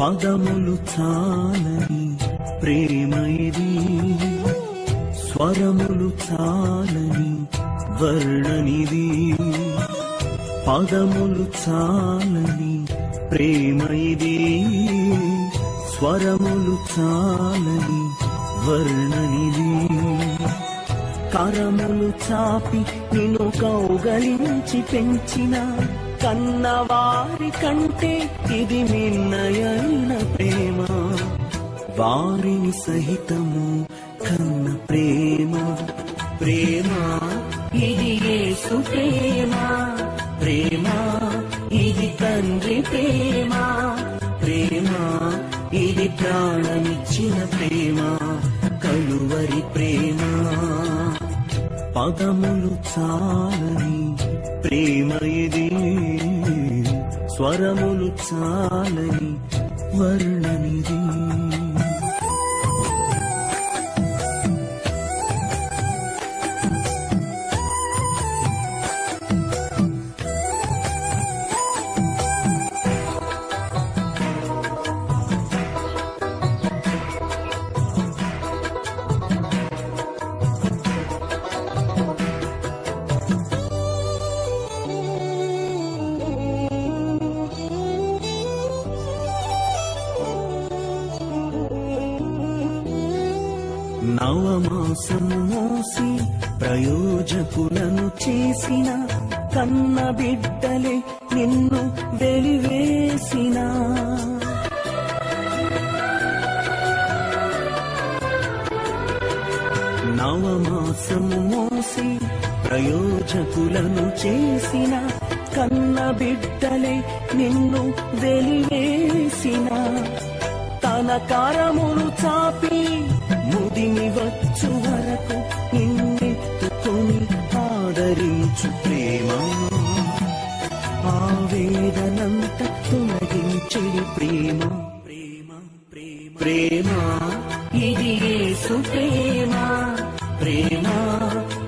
పదములు చాలని ప్రేమ ఇది స్వరములు చాలని వర్ణనిది. పదములు చాలని ప్రేమ ఇది స్వరములు చాలని వర్ణనిది. కరములు చాపి నిన్ను కౌగలించి పెంచిన కన్నవారి కంటే ఇది మిన్నయైన ప్రేమ. వారిని సహితము కన్న ప్రేమ. ప్రేమ ఇది యేసు ప్రేమ. ప్రేమ ఇది తండ్రి ప్రేమ. ప్రేమ ఇది ప్రాణమిచ్చిన ప్రేమ. కలువరి ప్రేమ. పదములు చాలని ప్రేమ ఇది. స్వరములు చాలని వర్ణనిది. నవమాసం మోసి ప్రయోజకులను చేసిన కన్న బిడ్డలే నిన్ను వెలివేసిన. నవమాసం మోసి ప్రయోజకులను చేసిన కన్న బిడ్డలే నిన్ను వెలివేసిన. తన కరములు చాపి ముదిమి వచ్చు వరకు నిన్నెత్తుకొని ఆదరించు ప్రేమ. ఆవేదనంత తొలగించెడి ప్రేమ. ప్రేమ ప్రేమ. ప్రేమ ఇది యేసు ప్రేమ. ప్రేమ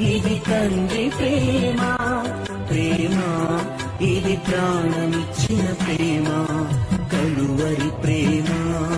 ఇది తండ్రి ప్రేమ. ప్రేమ ఇది ప్రాణమిచ్చిన ప్రేమ. కలువరి ప్రేమ.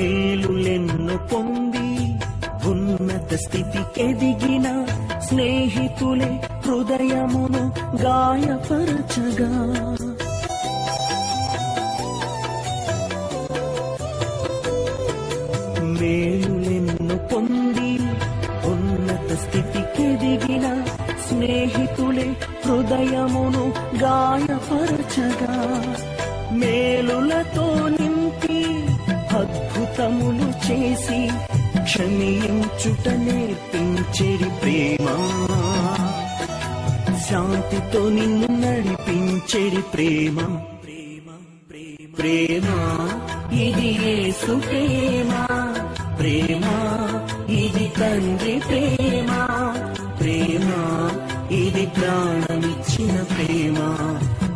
మేలులెన్ను పొంది ఉన్నత స్థితికెదిగిన స్నేహితులే హృదయమును గాయపరచగా. చేసి క్షమించుట నేర్పించేది ప్రేమ. శాంతితో నిన్ను నడిపించేది ప్రేమ ప్రేమ ప్రేమ. ప్రేమ ఇది యేసు ప్రేమ. ప్రేమ ఇది తండ్రి ప్రేమ. ప్రేమ ఇది ప్రాణమిచ్చిన ప్రేమ.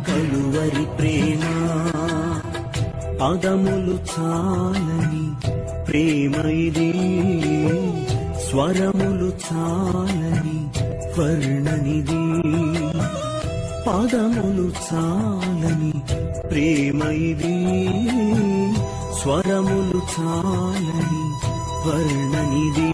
కలువరి ప్రేమ. పదములు చాలని ప్రేమ ఇది స్వరములు చాలని వర్ణనిది. పదములు చాలని ప్రేమ ఇది స్వరములు చాలని వర్ణనిది.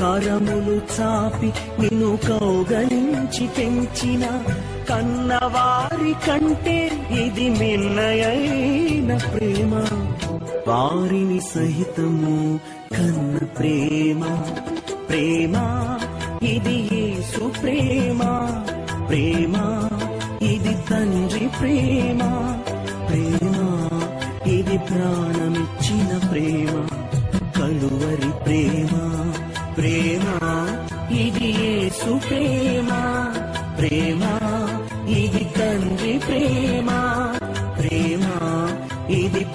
కరములు చాపి నిను కౌగలించి పెంచిన కన్నవారి కంటే ఇది మిన్నయైన ప్రేమ. వారిని సహితము కన్న ప్రేమ ప్రేమ ఇది యేసు ప్రేమ ప్రేమ ఇది తండ్రి ప్రేమ ప్రేమ ఇది ప్రాణమిచ్చిన ప్రేమ కలువరి ప్రేమ ప్రేమ ఇది యేసు ప్రేమ ప్రేమ ఇది తండ్రి ప్రేమ.